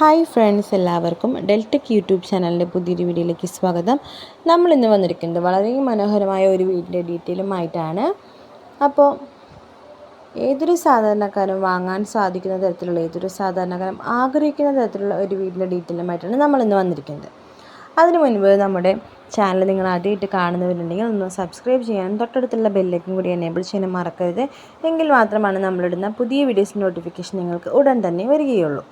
Hi friends എല്ലാവർക്കും ഡെൽറ്റക് YouTube ചാനലിന്റെ പുതിയൊരു വീഡിയോയിലേക്ക് സ്വാഗതം. നമ്മൾ ഇന്ന് വന്നിരിക്കുന്നത് വളരെ മനോഹരമായ ഒരു വീടിന്റെ ഡീറ്റെയിലുമായിട്ടാണ് അപ്പോൾ ഏതൊരു സാധാരണക്കാരും വാങ്ങാൻ സാധിക്കുന്ന തരത്തിലുള്ള ഏതൊരു സാധാരണക്കാരും ആഗ്രഹിക്കുന്ന തരത്തിലുള്ള ഒരു വീടിന്റെ ഡീറ്റെയിലുമായിട്ടാണ് നമ്മൾ ഇന്ന് വന്നിരിക്കുന്നത്. അതിനു മുൻപ് നമ്മുടെ ചാനൽ നിങ്ങൾ ആദ്യമായിട്ട് കാണുന്നവരുണ്ടെങ്കിൽ ഒന്ന് സബ്സ്ക്രൈബ് ചെയ്യാനും തൊട്ടടുത്തുള്ള ബെല്ലേക്കും കൂടി എനേബിൾ ചെയ്യാനും മറക്കരുത്. എങ്കിൽ മാത്രമാണ് നമ്മളിടുന്ന പുതിയ വീഡിയോസ് നോട്ടിഫിക്കേഷൻ നിങ്ങൾക്ക് ഉടൻ തന്നെ വരികയുള്ളൂ.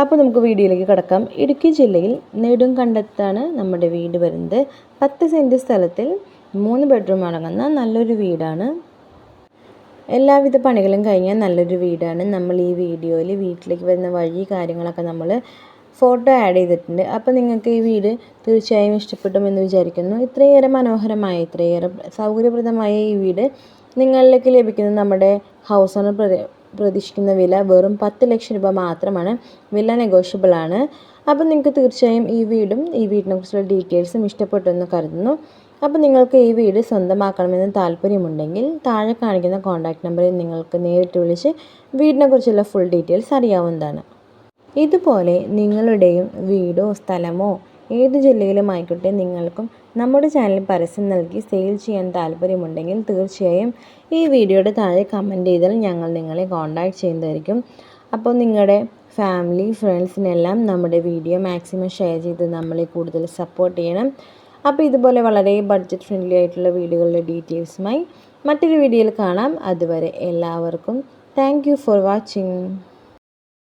അപ്പോൾ നമുക്ക് വീഡിയോയിലേക്ക് കിടക്കാം. ഇടുക്കി ജില്ലയിൽ നെടുങ്കണ്ടത്താണ് നമ്മുടെ വീട് വരുന്നത്. പത്ത് സെന്റ് സ്ഥലത്തിൽ മൂന്ന് ബെഡ്റൂം അടങ്ങുന്ന നല്ലൊരു വീടാണ്. എല്ലാവിധ പണികളും കഴിഞ്ഞ നല്ലൊരു വീടാണ്. നമ്മൾ ഈ വീഡിയോയിൽ വീട്ടിലേക്ക് വരുന്ന വഴി കാര്യങ്ങളൊക്കെ നമ്മൾ ഫോട്ടോ ആഡ് ചെയ്തിട്ടുണ്ട്. അപ്പോൾ നിങ്ങൾക്ക് ഈ വീട് തീർച്ചയായും ഇഷ്ടപ്പെടുമെന്ന് വിചാരിക്കുന്നു. ഇത്രയേറെ മനോഹരമായ ഇത്രയേറെ സൗകര്യപ്രദമായ ഈ വീട് നിങ്ങളിലേക്ക് ലഭിക്കുന്നത് നമ്മുടെ ഹൗസ് ഓണർ പ്രതീക്ഷിക്കുന്ന വില വെറും പത്ത് ലക്ഷം രൂപ മാത്രമാണ്. വില നെഗോഷ്യബിൾ ആണ്. അപ്പം നിങ്ങൾക്ക് തീർച്ചയായും ഈ വീടും ഈ വീടിനെക്കുറിച്ചുള്ള ഡീറ്റെയിൽസും ഇഷ്ടപ്പെട്ടെന്ന് കരുതുന്നു. അപ്പോൾ നിങ്ങൾക്ക് ഈ വീട് സ്വന്തമാക്കണമെന്ന് താല്പര്യമുണ്ടെങ്കിൽ താഴെ കാണിക്കുന്ന കോൺടാക്റ്റ് നമ്പറിൽ നിങ്ങൾക്ക് നേരിട്ട് വിളിച്ച് വീടിനെക്കുറിച്ചുള്ള ഫുൾ ഡീറ്റെയിൽസ് അറിയാവുന്നതാണ്. ഇതുപോലെ നിങ്ങളുടെയും വീടോ സ്ഥലമോ ഏത് ജില്ലയിലും ആയിക്കോട്ടെ നിങ്ങൾക്കും നമ്മുടെ ചാനൽ പരസ്യം നൽകി സെയിൽ ചെയ്യാൻ താല്പര്യമുണ്ടെങ്കിൽ തീർച്ചയായും ഈ വീഡിയോയുടെ താഴെ കമന്റ് ചെയ്താൽ ഞങ്ങൾ നിങ്ങളെ കോൺടാക്റ്റ് ചെയ്യുന്നതായിരിക്കും. അപ്പോൾ നിങ്ങളുടെ ഫാമിലി ഫ്രണ്ട്സിനെല്ലാം നമ്മുടെ വീഡിയോ മാക്സിമം ഷെയർ ചെയ്ത് നമ്മളെ കൂടുതൽ സപ്പോർട്ട് ചെയ്യണം. അപ്പോൾ ഇതുപോലെ വളരെ ബഡ്ജറ്റ് ഫ്രണ്ട്ലി ആയിട്ടുള്ള വീഡിയോകളുടെ ഡീറ്റെയിൽസുമായി മറ്റൊരു വീഡിയോയിൽ കാണാം. അതുവരെ എല്ലാവർക്കും താങ്ക് ഫോർ വാച്ചിങ്